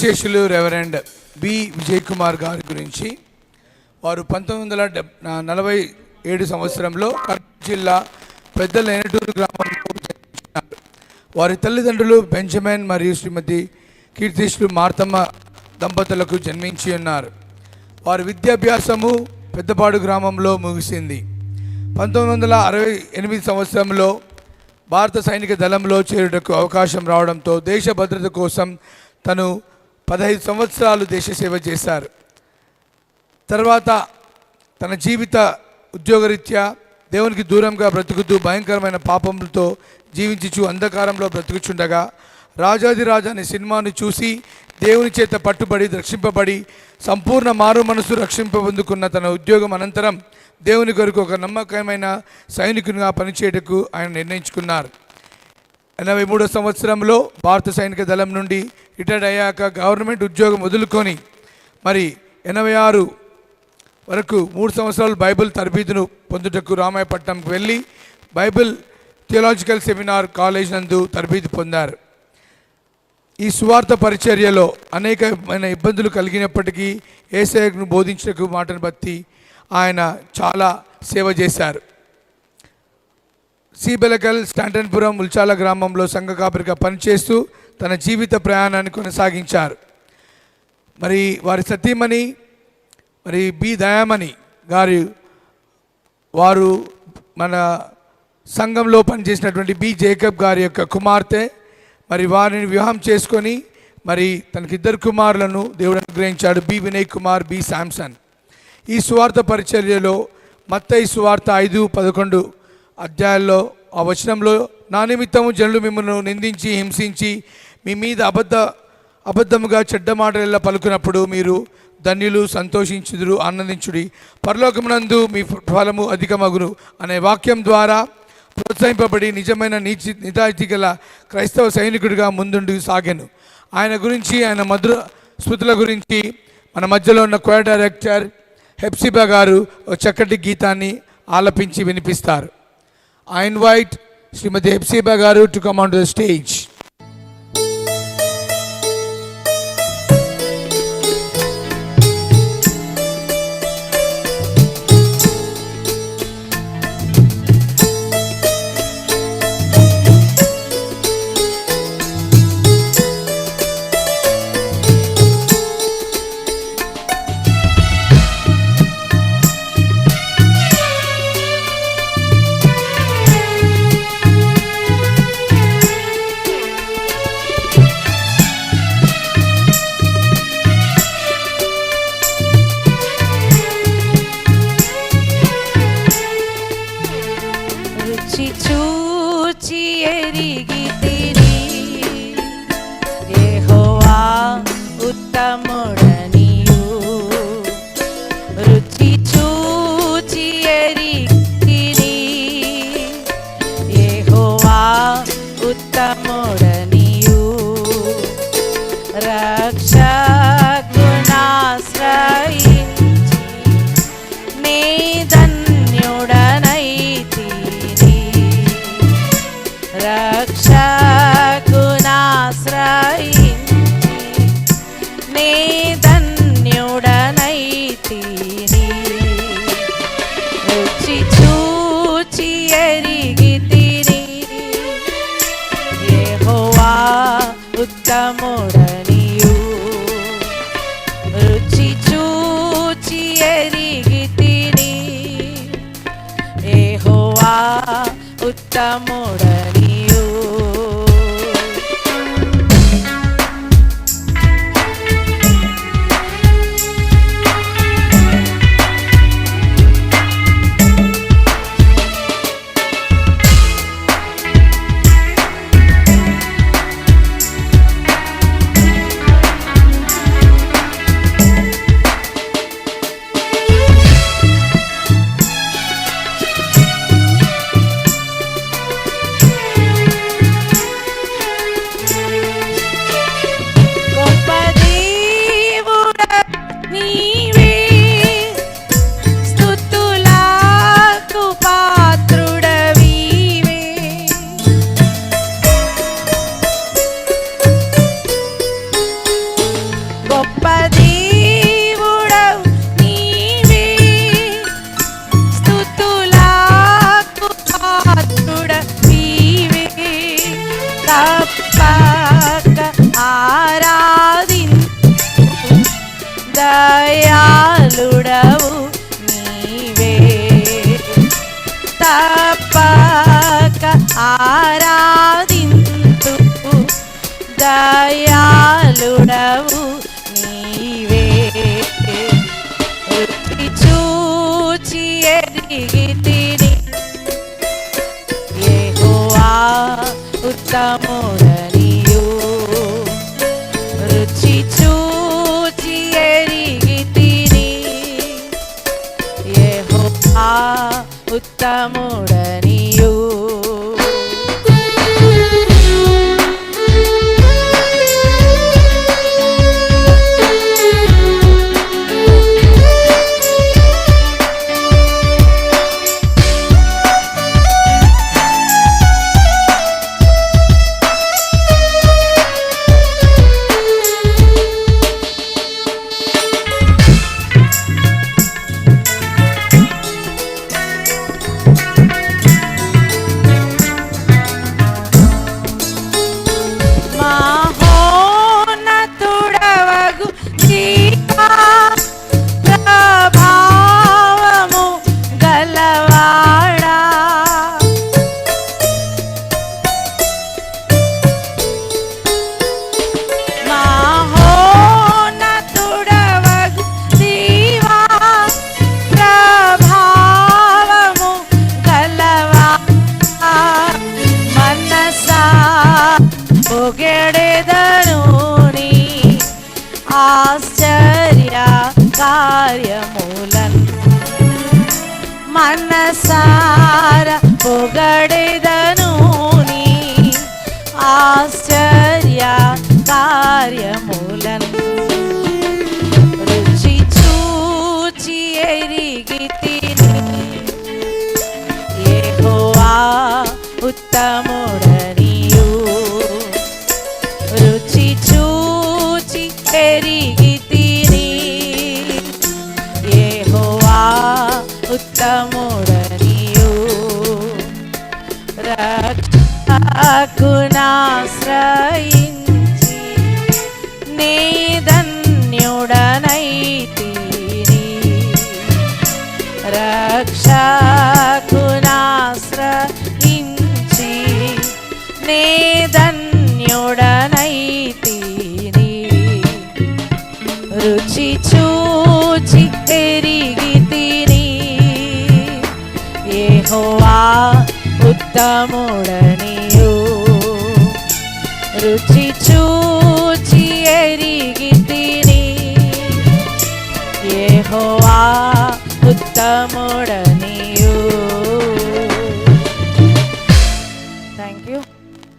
కీర్తిశేషులు reverend B Vijay Kumar గారి గురించి. వారు పంతొమ్మిది వందల డెబ్ నలభై ఏడు సంవత్సరంలో కర్నూలు జిల్లా పెద్ద లేనటూరు గ్రామంలో జన్మించినారు వారి తల్లిదండ్రులు బెంజమిన్ మరియు శ్రీమతి కీర్తిష్లు మార్తమ్మ దంపతులకు జన్మించి ఉన్నారు. వారి విద్యాభ్యాసము పెద్దపాడు గ్రామంలో ముగిసింది. పంతొమ్మిది వందల అరవై ఎనిమిది సంవత్సరంలో భారత సైనిక దళంలో చేరుటకు అవకాశం రావడంతో దేశ భద్రత కోసం తను పదహైదు సంవత్సరాలు దేశ సేవ చేశారు. తర్వాత తన జీవిత ఉద్యోగరీత్యా దేవునికి దూరంగా బ్రతుకుతూ భయంకరమైన పాపములతో జీవించుచు అంధకారంలో బ్రతుకుచుండగా రాజాదిరాజు అనే సినిమాను చూసి దేవుని చేత పట్టుబడి రక్షింపబడి సంపూర్ణ మారు మనసు రక్షింపబొందుకున్న తన ఉద్యోగం అనంతరం దేవుని కొరకు ఒక నమ్మకమైన సైనికునిగా పనిచేయటకు ఆయన నిర్ణయించుకున్నారు. ఎనభై మూడో సంవత్సరంలో భారత సైనిక దళం నుండి రిటైర్డ్ అయ్యాక గవర్నమెంట్ ఉద్యోగం వదులుకొని మరి ఎనభై ఆరు వరకు మూడు సంవత్సరాలు బైబిల్ తరబీదును పొందుటకు రామాయపట్నంకు వెళ్ళి బైబిల్ థియలాజికల్ సెమినార్ కాలేజ్ నందు తరబీదు పొందారు. ఈ సువార్త పరిచర్యలో అనేకమైన ఇబ్బందులు కలిగినప్పటికీ ఏసఐను బోధించటకు మాటను బట్టి ఆయన చాలా సేవ చేశారు. సీబెలకల్ స్టాంటన్పురం ఉల్చాల గ్రామంలో సంఘ కాపరిగా పనిచేస్తూ తన జీవిత ప్రయాణాన్ని కొనసాగించారు. మరి వారి సతీమణి మరి బి దయామణి గారి వారు మన సంఘంలో పనిచేసినటువంటి బి జేకబ్ గారి యొక్క కుమార్తె మరి వారిని వివాహం చేసుకొని మరి తనకిద్దరు కుమారులను దేవుడు అనుగ్రహించాడు B Vinay Kumar B Samson. ఈ సువార్త పరిచర్యలో మత్తయి సువార్త ఐదు పదకొండు అధ్యాయంలో ఆ వచనంలో నా నిమిత్తము జనులు మిమ్మల్ని నిందించి హింసించి మీ మీద అబద్ధ అబద్ధముగా చెడ్డ మాటలెల్లా పలుకున్నప్పుడు మీరు ధన్యులు సంతోషించుదురు ఆనందించుడి. పరలోకమునందు మీ ఫలము అధికమగును అనే వాక్యం ద్వారా ప్రోత్సహింపబడి నిజమైన నీచి నిజాయితీ గల క్రైస్తవ సైనికుడిగా ముందుండి సాగాను. ఆయన గురించి ఆయన మధుర స్మృతుల గురించి మన మధ్యలో ఉన్న కోయ డైరెక్టర్ హెప్సిబా గారు చక్కటి గీతాన్ని ఆలపించి వినిపిస్తారు. I invite Srimati Hepsiba Garu to come onto the stage. చూచి రక్షకునాశ్రయించి నీ ధన్యుడనైతిని రుచి చూచి ఎరిగితిని యెహోవా ఉత్తముడనియు. రుచి చూచి ఎరిగితిని యెహోవా ఉత్తముడనియు. me. తప్పక ఆరాధింతు దయాలుడవు నీవే. రుచి చూచి ఎదిగి తిని యెహోవా ఉత్తమో పొగడెదను ఆశ్చర్య కార్యములన్ రుచి చూచి ఎరిగి తిని ఉత్తముడనియు. రుచి చూచి ఎరిగి తిని యెహోవా ఉత్తముడనియు. రక్షకునాశ్రయించి నీ ధన్యుడనైతిని రక్షకునాశ్రయించి నీ ధన్యుడ ఉత్తముడనియు రుచి చూచి ఎరిగి తిని యెహోవా ఉత్తముడని